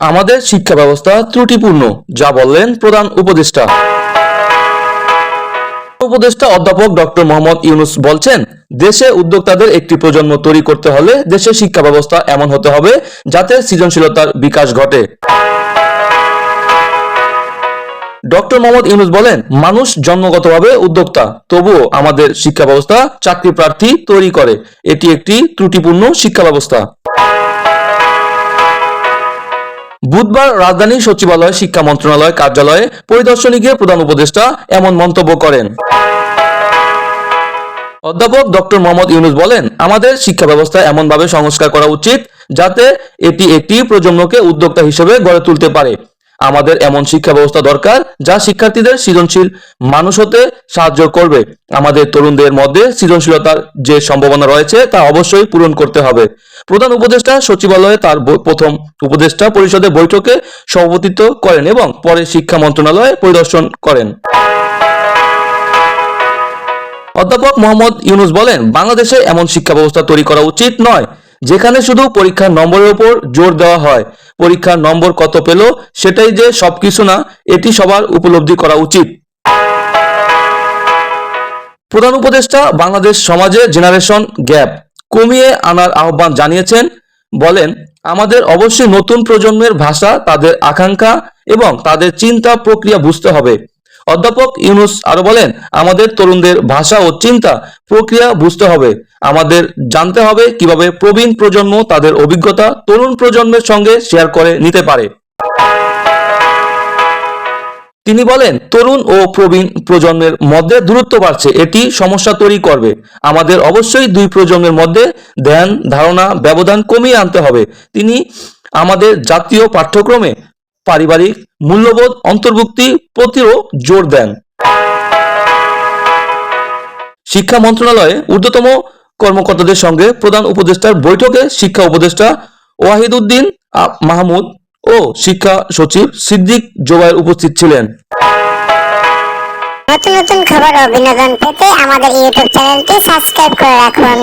আমাদের শিক্ষা ব্যবস্থা ত্রুটিপূর্ণ, যা বললেন প্রধান উপদেষ্টা। উপদেষ্টা অধ্যাপক ডক্টর মোহাম্মদ ইউনুস বলছেন, দেশে উদ্যোক্তাদের একটি প্রজন্ম তৈরি করতে হলে দেশের শিক্ষা ব্যবস্থা এমন হতে হবে যাতে সৃজনশীলতার বিকাশ ঘটে। ডক্টর মোহাম্মদ ইউনুস বলেন, মানুষ জন্মগতভাবে উদ্যোক্তা, তবুও আমাদের শিক্ষা ব্যবস্থা চাকরি প্রার্থী তৈরি করে। এটি একটি ত্রুটিপূর্ণ শিক্ষা ব্যবস্থা। বুধবার রাজধানী সচিবালয় শিক্ষা মন্ত্রণালয় কার্যালয়ে পরিদর্শনে গিয়ে প্রধান উপদেষ্টা এমন মন্তব্য করেন। অধ্যাপক ডক্টর মোহাম্মদ ইউনুস বলেন, আমাদের শিক্ষা ব্যবস্থা এমনভাবে সংস্কার করা উচিত যাতে এটি একটি প্রজন্মকে উদ্যোক্তা হিসেবে গড়ে তুলতে পারে। আমাদের এমন শিক্ষা ব্যবস্থা দরকার যা শিক্ষার্থীদের সৃজনশীল মানুষ হতে সাহায্য করবে। আমাদের তরুণদের মধ্যে সৃজনশীলতার যে সম্ভাবনা রয়েছে তা অবশ্যই পূরণ করতে হবে। প্রধান উপদেষ্টা সচিবালয়ে তার প্রথম উপদেষ্টা পরিষদের বৈঠকে সভাপতিত্ব করেন এবং পরে শিক্ষা মন্ত্রণালয়ে পরিদর্শন করেন। অধ্যাপক মোহাম্মদ ইউনুস বলেন, বাংলাদেশে এমন শিক্ষা ব্যবস্থা তৈরি করা উচিত নয়। যেখানে শুধু পরীক্ষার নম্বরের উপর জোর দেওয়া হয়। পরীক্ষার নম্বর কত পেল সেটাই যে সবকিছু না, এটি সবার উপলব্ধি করা উচিত। প্রধান উপদেষ্টা, বাংলাদেশ সমাজে জেনারেশন গ্যাপ। কমিয়ে আনার আহ্বান জানিয়েছেন। বলেন, আমাদের অবশ্যই নতুন প্রজন্মের ভাষা, তাদের আকাঙ্ক্ষা এবং তাদের চিন্তা প্রক্রিয়া বুঝতে হবে। অধ্যাপক ইউনুস আরও বলেন, আমাদের তরুণদের ভাষা ও চিন্তা প্রক্রিয়া বুঝতে হবে। আমাদের জানতে হবে কীভাবে প্রবীণ প্রজন্ম তাদের অভিজ্ঞতা তরুণ প্রজন্মের সঙ্গে শেয়ার করে নিতে পারে। তিনি বলেন, তরুণ ও প্রবীণ প্রজন্মের মধ্যে দূরত্ব বাড়ছে। এটি সমস্যা তৈরি করবে। আমাদের অবশ্যই দুই প্রজন্মের মধ্যে ধ্যান, ধারণা, ব্যবধান কমিয়ে আনতে হবে। তিনি আমাদের জাতীয় পাঠ্যক্রমে পারিবারিক মূল্যবোধ, অন্তর্ভুক্তি প্রতিও জোর দেন। শিক্ষা মন্ত্রণালয়ে ঊর্ধ্বতম কর্মকর্তাদের সঙ্গে প্রধান উপদেষ্টার বৈঠকে শিক্ষা উপদেষ্টা ওয়াহিদুদ্দিন মাহমুদ ও শিক্ষা সচিব সিদ্দিক জোবায়ের উপস্থিত ছিলেন। নতুন নতুন খবর ও বিনোদন পেতে আমাদের ইউটিউব চ্যানেলটি সাবস্ক্রাইব করে রাখুন।